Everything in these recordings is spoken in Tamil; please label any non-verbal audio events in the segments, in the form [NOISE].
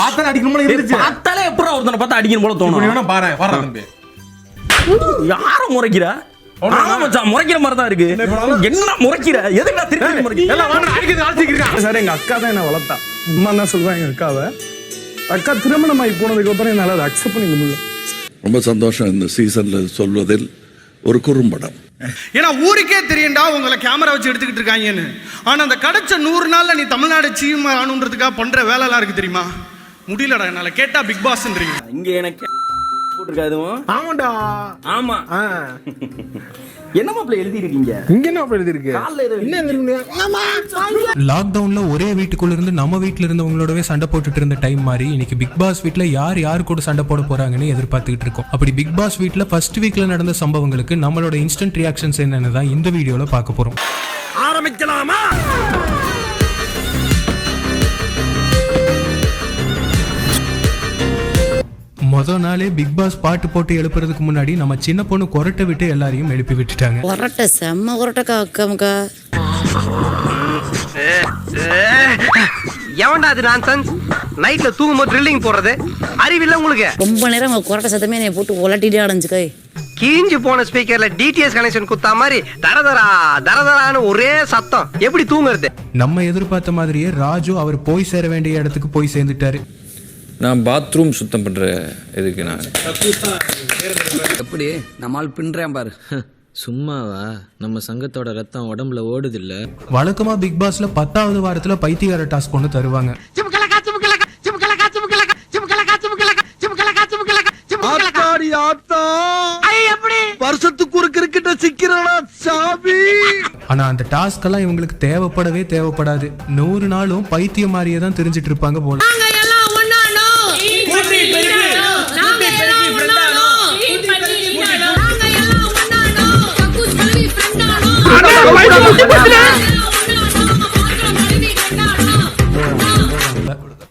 பார்த்தா அடிக்கணும்னு இருந்துச்சு. பார்த்தாலே எப்பறம் ஒருத்தனை பார்த்தா அடிக்கணும் போல தோணும். வேணா பாரு வர தம்பி. யார முறைக்கிற? முறைக்கிற மாதிரி தான் இருக்கு. என்ன முறைக்கிற? எதுக்கு திருப்பி முறைக்கிற? எல்லாம் வாங்க அடிக்கிறது அடிச்சிருக்கான் சார் எங்க அக்கா தான் என்ன வளர்த்தா. அம்மா தான் எங்க அக்காவை. அக்கா திருமணம் ஆகி போனதுக்கு அப்புறம் என்னால அதை அக்செப்ட் பண்ணிக்க முடியல. ரொம்ப சந்தோஷம் இந்த சீசன்ல சொல்வதில். ஒரு குறும்படம். ஏன்னா ஊருக்கே தெரியும்டா உங்களை கேமரா வச்சு எடுத்துக்கிட்டு இருக்காங்கன்னு. ஆனா அந்த கிடைச்ச நூறு நாள்ல நீ தமிழ்நாடு சீம் ஆகணுன்றதுக்காக பண்ற வேலைலாம் இருக்கு தெரியுமா? முடியலடா என்னால கேட்டா பிக் பாஸ்ன்றீங்க இங்க எனக்கு போட்டிருக்கா எதுவும் ஆமாண்டா. ஆமா. என்ன மாப்பிள்ள எழுதி இருக்கீங்க இங்க என்ன எழுதி இருக்கு கால்ல ஏதோ என்ன எழுதிருக்கு லாக்டவுன்ல ஒரே வீட்டுக்குள்ள இருந்து நம்ம வீட்ல இருந்தவங்களோடவே சண்டை போட்டுட்டு இருந்த டைம் மாதிரி இன்னைக்கு பிக் பாஸ் வீட்ல யார் யார் கூட சண்டை போட போறாங்கன்னு எதிர்பார்த்துக்கிட்டு இருக்கோம். அப்படி பிக் பாஸ் வீட்ல ஃபர்ஸ்ட் வீக்ல நடந்த சம்பவங்களுக்கு நம்மளோட இன்ஸ்டன்ட் ரியாக்ஷன்ஸ் என்னன்னு தான் இந்த வீடியோல பார்க்க போறோம். ஆரம்பிக்கலாமா? முத நாளே பிக் பாஸ் பாட்டு போட்டு எழுப்புறதுக்கு முன்னாடி நம்ம சின்ன பொண்ணு கொரட்டை விட்டு எல்லாரையும் எழுப்பி விட்டுட்டாங்க. உரட்ட செம்ம உரட்டக்கா அக்காமுக்கா. எவன்டா அது நான்சன்ஸ் நைட்ல தூங்கும்போது ட்ரில்லிங் போடுறது. அறிவில்ல உங்களுக்கு. ரொம்ப நேரம் உங்க குரட்ட சத்தமே என்னை போட்டு உலட்டிட்டே அடைஞ்சுக்கா. கீஞ்சு போன ஸ்பீக்கர்ல டிடிஎஸ் கனெக்ஷன் குத்தா மாதிரி தரதரா தரதரான்னு ஒரே சத்தம். எப்படி தூங்குறது? நம்ம எதிர்பார்த்த மாதிரியே ராஜு அவர் போய் சேர வேண்டிய இடத்துக்கு போய் சேர்ந்துட்டாரு. நான் பாத்ரூம் சுத்தம் பண்ற இதுக்கு நான் எப்படி? நம்மால் பின்றேன் பாரு. சும்மாவா? நம்ம சங்கத்தோட ரத்தம் உடம்புல ஓடுது இல்ல வழக்கமா பிக் பாஸ்ல பத்தாவது வாரத்துல பைத்தியகார டாஸ்க் ஒன்று தருவாங்க. வருஷத்துக்கு ஒரு கிரிக்கெட்ட சிக்கிறடா சாமி? ஆனா அந்த டாஸ்க் எல்லாம் இவங்களுக்கு தேவைப்படவே தேவைப்படாது. நூறு நாளும் பைத்தியம் மாதிரியே தான் தெரிஞ்சிட்டு இருப்பாங்க போல.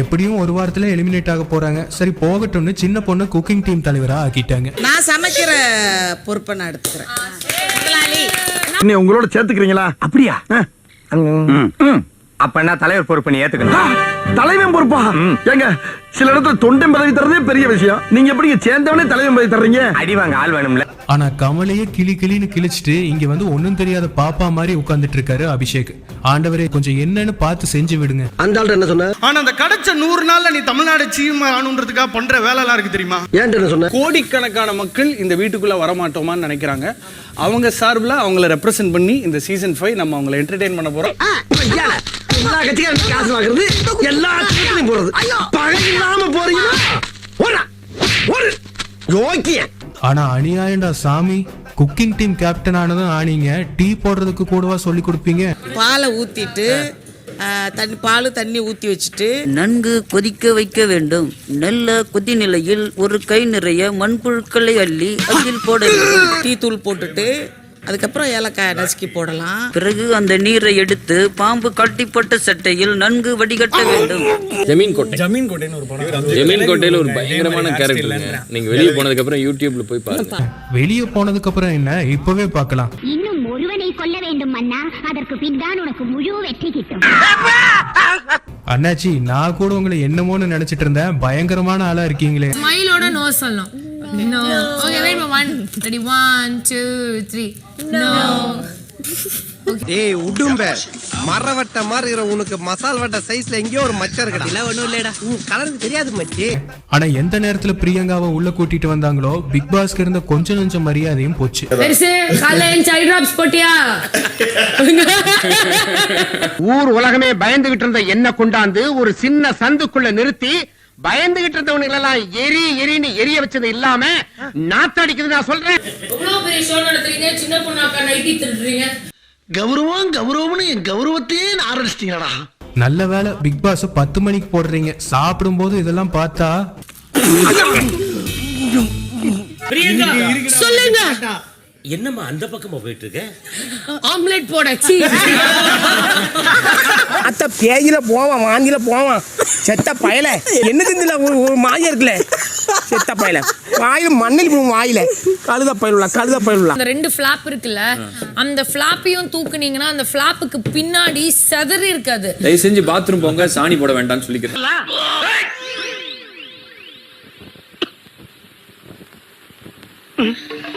எப்படியும் ஒரு வாரத்துல எலிமினேட் ஆக போறாங்க. சரி போகட்டும்னு சின்ன பொண்ணு குக்கிங் டீம் தலைவரா ஆக்கிட்டாங்க. நான் சமைக்கிற பொறுப்பை நான் எடுத்துக்கிறேன். நீ உங்களோட சேர்த்துக்கிறீங்களா? அப்படியா? அப்ப என்ன தலைவர் பொறுப்பு நீ ஏத்துக்கணும்? தலைவன் பொறுப்பா? ஏங்க சில இடத்துல தொண்டை பதவி தரதே பெரிய விஷயம். நீங்க எப்படிங்க சேர்ந்தவனே தலைவன் பதவி தர்றீங்க? அடி வாங்க ஆள் வேணும்ல. ஆனா கமலையே கிளி கிளின்னு கிழிச்சிட்டு இங்க வந்து ஒண்ணும் தெரியாத பாப்பா மாதிரி உட்கார்ந்துட்டு இருக்காரு அபிஷேக். ஆண்டவரே கொஞ்சம் என்னன்னு பார்த்து செஞ்சு விடுங்க. அந்த ஆள்கிட்ட என்ன சொன்ன? ஆனா அந்த கிடைச்ச நூறு நாள்ல நீ தமிழ்நாடு சீம் ஆகணுன்றதுக்காக பண்ற வேலைலாம் இருக்கு தெரியுமா? ஏன்ட்டு என்ன சொன்ன? கோடிக்கணக்கான மக்கள் இந்த வீட்டுக்குள்ள வரமாட்டோமான்னு நினைக்கிறாங்க. அவங்க சார்பில் அவங்கள ரெப்ரசென்ட் பண்ணி இந்த சீசன் ஃபைவ் நம்ம அவங்கள என்டர்டெயின் பண்ண போறோம். எல்லா கட்சிக்காரும் காசு வாங்குறது எல்லா கட்சிகளையும் போறது. பகை இல்லாம போறீங்கன்னா ஒரு ஆனா அநியாயம்டா சாமி. குக்கிங் டீம் கேப்டன் ஆனதும் ஆனீங்க. டீ போடுறதுக்கு கூடவா சொல்லி கொடுப்பீங்க? பாலை ஊத்திட்டு தண்ணி பால் தண்ணி ஊத்தி வச்சுட்டு. நன்கு கொதிக்க வைக்க வேண்டும். நல்ல கொதி நிலையில் ஒரு கை நிறைய மண்புழுக்களை அள்ளி அதில் போட டீ தூள் போட்டுட்டு அதுக்கப்புறம் ஏலக்காய் நசுக்கி போடலாம். பிறகு அந்த நீரை எடுத்து பாம்பு கட்டிப்பட்ட சட்டையில் நன்கு வடிகட்ட வேண்டும். ஜமீன் கோட்டை. ஜமீன் கோட்டைன்னு ஒரு படம். ஜமீன் கோட்டையில ஒரு பயங்கரமான கேரக்டர் நீங்க வெளியே போனதுக்கு அப்புறம் யூடியூப்ல போய் பாருங்க. வெளியே போனதுக்கு அப்புறம் என்ன? இப்பவே பார்க்கலாம். இன்னும் ஒருவனை கொல்ல வேண்டும் மன்னா அதற்கு பின்தான் உனக்கு முழு வெற்றி கிட்டும். அண்ணாச்சி நான் கூட உங்களை என்னமோன்னு நினைச்சிட்டு இருந்தேன். பயங்கரமான ஆளா இருக்கீங்களே. மயிலோட நோ சொல்லணும். No okay wait one ready one two three no ஏய் உடும்ப. மரவட்ட மாதிரி இருக்கிற உனக்கு மசால் வட்ட சைஸ்ல எங்கேயோ ஒரு மச்சம் இருக்கடா இல்ல ஒண்ணும் இல்லடா. உன் கலருக்கு தெரியாது மச்சி. ஆனா எந்த நேரத்துல பிரியங்காவை உள்ள கூட்டிட்டு வந்தாங்களோ பிக் பாஸ்க்கு இருந்த கொஞ்ச நஞ்சம் மரியாதையும் போச்சு. பெருசு காலைல சைடு டிராப்ஸ் போட்டியா? ஊர் உலகமே பயந்துகிட்டு இருந்த என்ன கொண்டாந்து ஒரு சின்ன சந்துக்குள்ள நிறுத்தி பயந்துகிட்டு இருந்தவனுங்க எல்லாம் எரி எரின்னு எரிய வச்சது இல்லாம நாத்தடிக்குது நான் சொல்றேன். கௌரவம் கௌரவம்னு என் கௌரவத்தையே ஆரம்பிச்சிட்டீங்களா நல்ல வேளை பிக் பாஸ் பத்து மணிக்கு போடுறீங்க. சாப்பிடும்போது இதெல்லாம் பார்த்தா சொல்லுங்க. என்னம்மா அந்த பக்கமா போயிட்டு இருக்க ஆம்லெட் போட அத்த பேயில போவான் வாங்கில போவான். செத்த பயல. என்ன தெரிஞ்சல ஒரு மாய இருக்குல்ல. செத்த பயல. வாயில மண்ணில் போகும் வாயில. கழுத பயலுள்ள கழுத பயலுள்ள. அந்த ரெண்டு ஃபிளாப் இருக்குல்ல அந்த ஃபிளாப்பையும் தூக்குனீங்கன்னா அந்த ஃபிளாப்புக்கு பின்னாடி செதறி இருக்காது. தயவு செஞ்சு பாத்ரூம் போங்க சாணி போட வேண்டாம்னு சொல்லிக்கிறேன். Mm-hmm.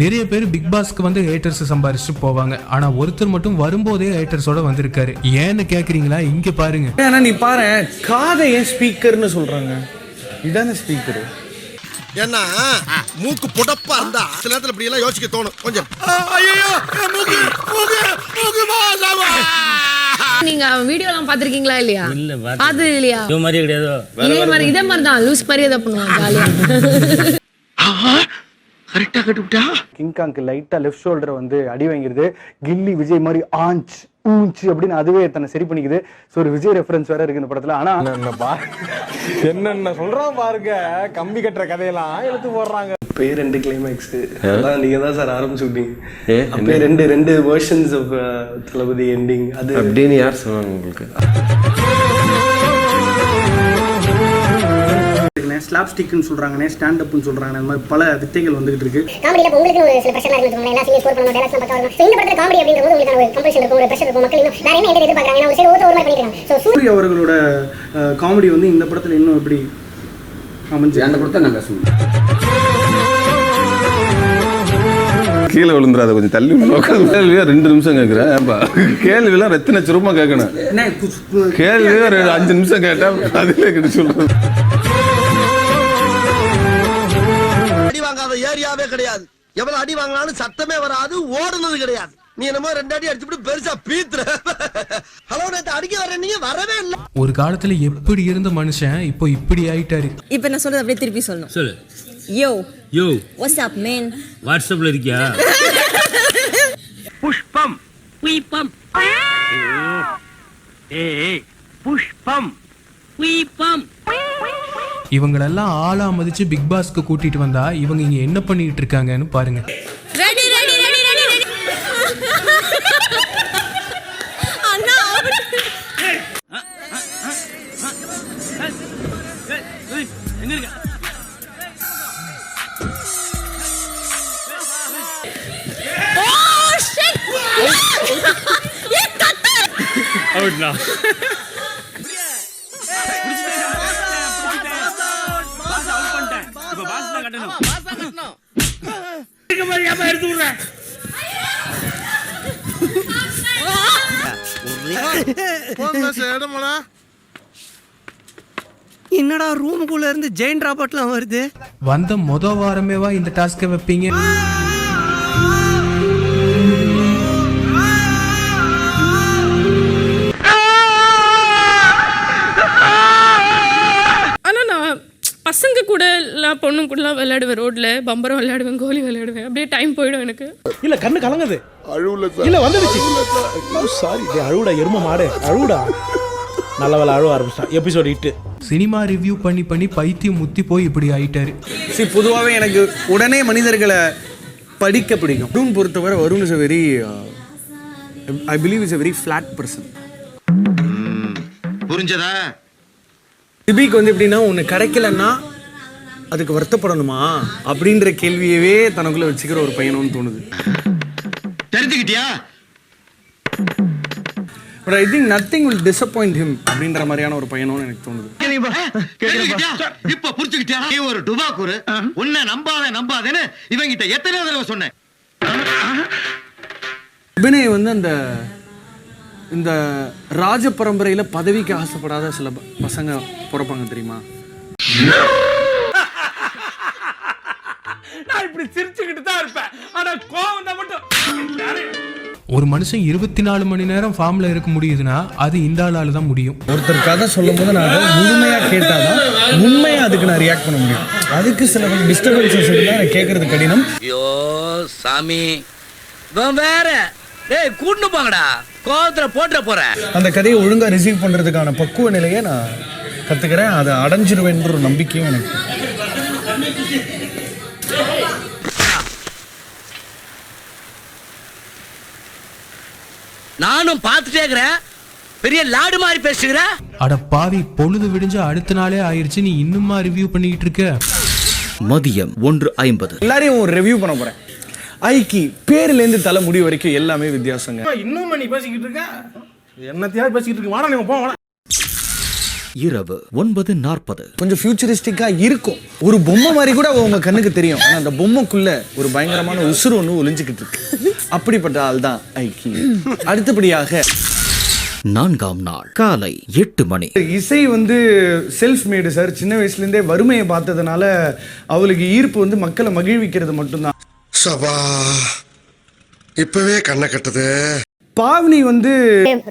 நிறைய பேர் பிக் பாஸ்க்கு வந்து ஹேட்டர்ஸ் சம்பாரிச்சுட்டு போவாங்க. ஆனா ஒருத்தர் மட்டும் வரும்போதே ஹேட்டர்ஸோட வந்திருக்காரு. ஏன்னு கேக்குறீங்களா? இங்க பாருங்க. ஏன்னா நீ பாரு காதை ஏன் ஸ்பீக்கர்னு சொல்றாங்க? இதானே ஸ்பீக்கர் ஏன்னா மூக்கு புடப்பா இருந்தா சில நேரத்துல இப்படி எல்லாம் யோசிக்க தோணும். கொஞ்சம். ஐயோ மூக்கு மூக்கு மூக்கு மாசாவா நீங்க வீடியோலாம் பாத்திருக்கீங்களா இல்லையா. அது இல்லையா? இது மாதிரியே கிடையாதோ. இதே மாதிரி இதே மாதிரி. தான் லூஸ் மாதிரி இதை பண்ணுவாங்க ஜாலியா. கரெக்டா கட்டுவிட்டா கிங் காங்க்கு லைட்டா லெஃப்ட் ஷோல்டர் வந்து அடி வாங்கிருது. கில்லி விஜய் மாதிரி ஆஞ்ச் ஊஞ்ச் அப்படின்னு அதுவே தன்னை சரி பண்ணிக்குது. ஸோ ஒரு விஜய் ரெஃபரன்ஸ் வேற இருக்கு இந்த படத்துல. ஆனா என்னென்ன சொல்றான் பாருங்க. கம்பி கட்டுற கதையெல்லாம் எடுத்து போடுறாங்க. அப்பயே ரெண்டு கிளைமேக்ஸ் அதான் நீங்க தான் சார் ஆரம்பிச்சு விட்டீங்க அப்பயே ரெண்டு ரெண்டு வெர்ஷன்ஸ் ஆஃப் தளபதி எண்டிங் அது அப்படின்னு யார் சொன்னாங்க உங்களுக்கு? ஸ்லாப் ஸ்டிக்னு சொல்றாங்கண்ணே ஸ்டாண்ட் அப்னு சொல்றாங்க அந்த மாதிரி பல வித்தைகள் வந்துகிட்டு இருக்கு. காமெடியில இப்ப உங்களுக்கு ஒரு சில பிரஷர் இருக்கு எல்லா சீனியர் ஸ்கோர் பண்ணணும் டைலாக்ஸ் பக்கா வரும் So, இந்த படத்துல காமெடி அப்படின்ற போது உங்களுக்கு ஒரு கம்பல்ஷன் இருக்கும் ஒரு பிரஷர் இருக்கும். மக்கள் இன்னும் வேற என்ன எதிர்பார்க்கறாங்க ஒரு சைடு ஒருத்தர் ஒரு மாதிரி பண்ணிட்டு இருக்காங்க ஸோ சூரிய அவர்களோட காமெடி வந்து இந்த படத்துல இன்னும் எப்படி அமைஞ்சு அந்த படத்தை நான் பேசுவேன் கீழே விழுந்துடாத கொஞ்சம் தள்ளி [LAUGHS] கேள்வியா ரெண்டு நிமிஷம் கேட்குறேன் ஏன்பா? கேள்வியெல்லாம் எத்தனை சுருமா கேட்கணும். கேள்வியே ஒரு அஞ்சு நிமிஷம் கேட்டா அதிலே கிட்ட சொல்றது வாங்காத ஏரியாவே கிடையாது. எவ்வளவு அடி வாங்கினாலும் சத்தமே வராது ஓடுனது கிடையாது. நீ என்னமோ ரெண்டு அடி அடிச்சுட்டு பெருசா பீத்துற. ஹலோ நேத்து அடிக்க வர நீங்க வரவே இல்ல. ஒரு காலத்துல எப்படி இருந்த மனுஷன் இப்போ இப்படி ஆயிட்டாரு. இப்ப நான் சொல்றது அப்படியே திருப்பி சொல்லணும். சொல்லு. யோ யோ வாட்ஸ் அப் மேன் வாட்ஸ்அப்ல இருக்கியா? புஷ்பம். புஷ்பம் ஏய் புஷ்பம். புஷ்பம் இவங்களெல்லாம் ஆளா மதிச்சு பிக் பாஸ்க்கு கூட்டிட்டு வந்தா இவங்க இங்க என்ன பண்ணிட்டு இருக்காங்கன்னு பாருங்க. ரெடி ரெடி என்னடா ரூமுக்குள்ள இருந்து ஜெயின் ராபர்ட்லாம் வருது? வந்த மொத வாரமேவா இந்த டாஸ்க்கை வைப்பீங்க? பசங்க கூட எல்லாம் பொண்ணு கூடலாம் விளையாடுவேன் ரோட்ல பம்பரம் விளையாடுவேன் கோலி விளையாடுவேன். அப்படியே டைம் போயிடும் எனக்கு. இல்ல கண்ணு கலங்குது. அழுவல இல்ல வந்துடுச்சு. சாரி அழுவுடா எரும மாடு. அழுவுடா. நல்ல வேலை அழுவ ஆரம்பிச்சிட்டான். எபிசோட் இட்டு சினிமா ரிவ்யூ பண்ணி பண்ணி பைத்தியம் முத்தி போய் இப்படி ஆயிட்டாரு. சரி பொதுவாகவே எனக்கு உடனே மனிதர்களை படிக்க பிடிக்கும். வருண் பொறுத்தவரை Varun is a very I believe is a very flat person புரிஞ்சதா? சிபிக்கு வந்து எப்படின்னா ஒன்று கிடைக்கலன்னா அதுக்கு வருத்தப்படணுமா? அப்படின்ற கேள்வியவே தனக்குள்ள வச்சுக்கிற ஒரு பையனும் தோணுது. தெரிஞ்சுக்கிட்டியா? But I think nothing will disappoint him அப்படின்ற மாதிரியான ஒரு பையனும் எனக்கு தோணுது. இப்ப புரிஞ்சுக்கிட்டியா? நீ ஒரு டுபாக்கூரு உன்னை நம்பாத நம்பாதேன்னு இவங்கிட்ட எத்தனை தடவை சொன்னேன். அபிநய் வந்து அந்த இந்த ராஜ பரம்பரையில பதவிக்கு ஆசைப்படாத சில பசங்க பிறப்பாங்க தெரியுமா? [LAUGHS] நான் இப்படி சிரிச்சுக்கிட்டு தான் இருப்பேன். ஆனா கோவம் தான் மட்டும் ஒரு மனுஷன் இருபத்தி நாலு மணி நேரம் ஃபார்ம்ல இருக்க முடியுதுன்னா அது இந்த ஆளால தான் முடியும். ஒருத்தர் கதை சொல்லும் போது நான் முழுமையா கேட்டாதான் உண்மையா அதுக்கு நான் ரியாக்ட் பண்ண முடியும். அதுக்கு சில டிஸ்டர்பன்சஸ் இருந்தா நான் கேட்கறது கடினம். ஐயோ சாமி. வேற. டேய் கூட்டு போங்கடா. கோவத்துல போட்டுற போறேன் அந்த கதையை ஒழுங்கா ரிசீவ் பண்றதுக்கான பக்குவ நிலையை நான் கத்துக்கிறேன். அதை அடைஞ்சிருவேன்ற ஒரு நம்பிக்கையும் எனக்கு. நானும் பார்த்துட்டே இருக்கிறேன் பெரிய லாடு மாதிரி பேசுகிற அட பாவி பொழுது விடிஞ்சு அடுத்த நாளே ஆயிருச்சு. நீ இன்னுமா ரிவ்யூ பண்ணிட்டு இருக்க? மதியம் ஒன்று ஐம்பது. எல்லாரையும் ஒரு ரிவ்யூ பண்ண போறேன். ஐக்கி பேர்ல இருந்து தலை முடி வரைக்கும் எல்லாமே வித்தியாசங்க. இன்னும் நீ பேசிக்கிட்டு இருக்க? என்னத்தையாவது பேசிக்கிட்டு இருக்க. வாடா நீங்க போ வாடா. இரவு ஒன்பது நாற்பது. கொஞ்சம் ஃபியூச்சரிஸ்டிக்கா இருக்கும். ஒரு பொம்மை மாதிரி கூட உங்க கண்ணுக்கு தெரியும். ஆனா அந்த பொம்மைக்குள்ள ஒரு பயங்கரமான உசுறு ஒன்று ஒளிஞ்சுக்கிட்டு இருக்கு. அப்படிப்பட்ட ஆள் தான் ஐக்கி. அடுத்தபடியாக நான்காம் நாள் காலை எட்டு மணி. இசை வந்து செல்ஃப் மேடு சார் சின்ன வயசுல இருந்தே வறுமையை பார்த்ததுனால அவளுக்கு ஈர்ப்பு வந்து மக்களை மகிழ்விக்கிறது மட்டும்தான். சபா இப்பவே கண்ணை கட்டுது. பாவனி வந்து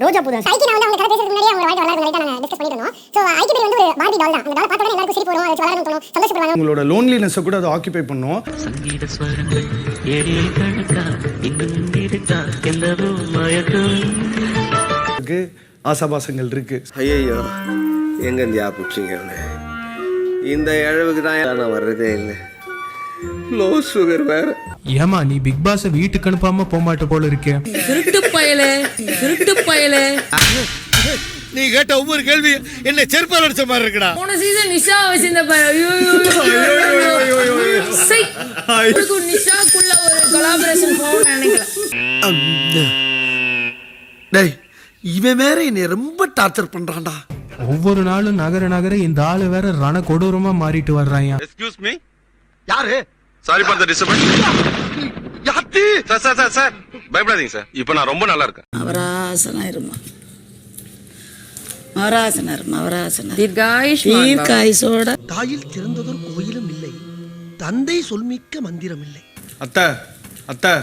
ரோஜா பூ தான் நான் வந்து அவங்க கதை பேசுறதுக்கு முன்னாடியே அவங்க வாங்கிட்டு வரலாம் நாங்க டிஸ்கஸ் பண்ணிட்டு இருந்தோம். சோ ஐக்கி பேர் வந்து ஒரு பார்பி டால் தான். அந்த டால் பார்த்த உடனே எல்லாருக்கும் சிரிப்பு வரும் அது வளரணும் தோணும். சந்தோஷப்படுவாங்க உங்களோட லோன்லினஸை கூட அதை ஆக்கிபை பண்ணும். சங்கீத ஸ்வரங்கள் ஏழில் கணக்கா இன்னும் இருக்கா எல்லவோ மயக்கம். இருக்கு ஆசாபாசங்கள் இருக்கு. ஐயோ எங்க இருந்து ஆப்பிட்டீங்க இந்த இழவுக்கு தான் நான் வர்றதே இல்லை. லோ சுகர் வேற ஏமா நீ பிக் பாஸை வீட்டுக்கு அனுப்பாம போக மாட்ட போல இருக்கே திருட்டு பயலே திருட்டு பயலே நீ கேட்ட ஒவ்வொரு கேள்வி என்ன செருப்பால் அடிச்ச மாதிரி இருக்குடா போன சீசன் நிஷா வச்சிருந்த பாரு ஐயோ, ஐயோ, ஐயோ, ஐயோ. சை. உனக்கும் நிஷாக்குள்ள ஒரு கொலாபரேஷன் போகணும்னு நினைக்கல டேய் இவன் வேற என்னை ரொம்ப டார்ச்சர் பண்றான்டா ஒவ்வொரு நாளும் நகர நகர இந்த ஆளு வேற ரண கொடூரமா மாறிட்டு வர்றாங்க எக்ஸ்கியூஸ் மீ யாரு சாரி ஃபார் தி டிஸ்டர்பன்ஸ் யாத்தி? சார் சார் சார் சார் பயப்படாதீங்க சார் இப்போ நான் ரொம்ப நல்லா இருக்கேன். அவராசனா இருமா அவராசனர் அவராசனர் தீர்காயுஷ் தீர்க்காயுசோட தாயில் திறந்ததொரு கோயிலும் இல்லை. தந்தை சொல்மிக்க மந்திரம் இல்லை. அத்தை அத்தை.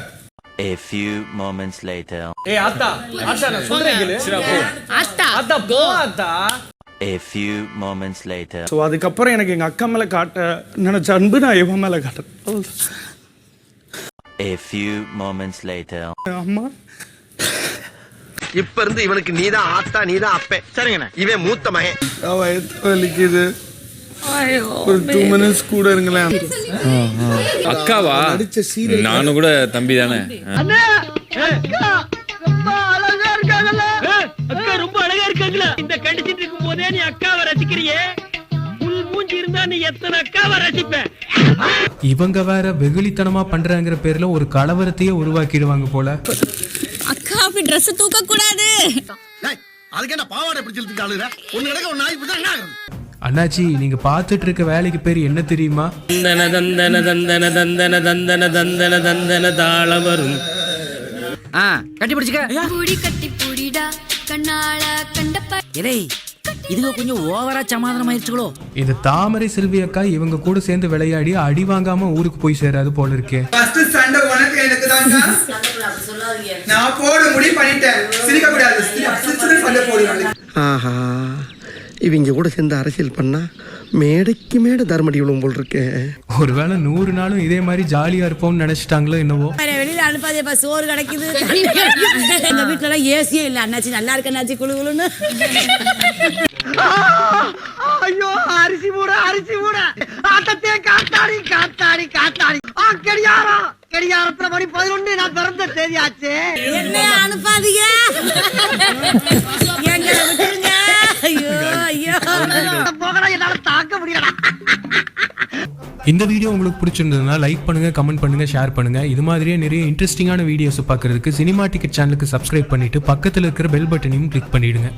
A few moments later. ஏ ஆத்தா ஆத்தா நான் சொல்றேன் கேளு. அத்தா ஆத்தா போ ஆத்தா. A few moments later. So அதுக்கப்புறம் எனக்கு எங்க அக்கா மேல காட்ட நினைச்ச அன்பு நான் இவன் மேல காட்டுறேன் A few moments later. அம்மா. இப்ப இருந்து இவனுக்கு நீதான் ஆத்தா நீதான் அப்பே. சரிங்கண்ணா. இவன் மூத்த மகன். வயிற்று வலிக்குது. ஒரு டூ மினிட்ஸ் கூட இருங்களேன். அக்காவா? நடிச்ச சீரியல் நானும் கூட தம்பி தானே. அக்கா ரொம்ப அழகா இருக்காங்களா. இந்த இருக்கும் போதே நீ அக்காவை ரசிக்கிறியே? புல் மூஞ்சி இருந்தா நீ எத்தனை அக்காவை ரசிப்ப? இவங்க வேற வெகுளித்தனமா பண்றாங்கிற பேர்ல ஒரு கலவரத்தையே உருவாக்கிடுவாங்க போல. அக்கா அப்படி ட்ரெஸ் தூக்க கூடாது. அதுக்கு என்ன பாவாடை பிடிச்சிட்டு ஆளுங்க ஒண்ணு கிடக்க ஒரு நாய் இப்படி என்ன ஆகுறது? அண்ணாச்சி நீங்க பாத்துட்டு இருக்க வேலைக்கு பேர் என்ன தெரியுமா? தந்தன தந்தன தந்தன தந்தன தந்தன தந்தன தந்தன தாள வரும். ஆ கட்டி பிடிச்சுக்க. புடி கட்டி புடிடா கண்ணால கண்டப்ப இலை இதுங்க கொஞ்சம் ஓவரா சமாதானம் ஆயிடுச்சுங்களோ இந்த தாமரை செல்வி அக்கா இவங்க கூட சேர்ந்து விளையாடி அடி வாங்காம ஊருக்கு போய் சேராது போல இருக்கே. ஃபர்ஸ்ட் சண்டை உனக்கு எனக்கு [LAUGHS] நான் போட முடிவு பண்ணிட்டேன். சிரிக்க கூடாது சிரிச்சு சண்டை போடுவாங்க ஆஹா. இவங்க கூட சேர்ந்து அரசியல் பண்ணா மேடைக்கு மேடை தர்மடி விழும் போல் இருக்கேன் ஒருவேளை நூறு நாளும் இதே மாதிரி ஜாலியா இருப்போம்னு நினைச்சிட்டாங்களோ என்னவோ. வெளியில அனுப்பாதேப்பா சோறு கிடைக்குது. எங்க வீட்டுல எல்லாம் ஏசியே இல்ல அண்ணாச்சி. நல்லா இருக்கு அண்ணாச்சி. குழு குழுன்னு. ஐயோ அரிசி மூட அரிசி மூட. ஆட்டத்தே காத்தாடி காத்தாடி காத்தாடி. ஆ கடியாரா? கடியாரத்துல மணி பதினொன்னு நான் பிறந்த தேதியாச்சு. என்ன அனுப்பாதீங்க. இந்த வீடியோ உங்களுக்கு பிடிச்சிருந்ததுன்னா லைக் பண்ணுங்க கமெண்ட் பண்ணுங்க ஷேர் பண்ணுங்க. இது மாதிரியே நிறைய இன்ட்ரெஸ்டிங்கான வீடியோஸ் பார்க்கறதுக்கு சினிமா டிக்கெட் சேனலுக்கு சப்ஸ்கிரைப் பண்ணிட்டு பக்கத்துல இருக்கிற பெல் பட்டனையும் கிளிக் பண்ணிடுங்க.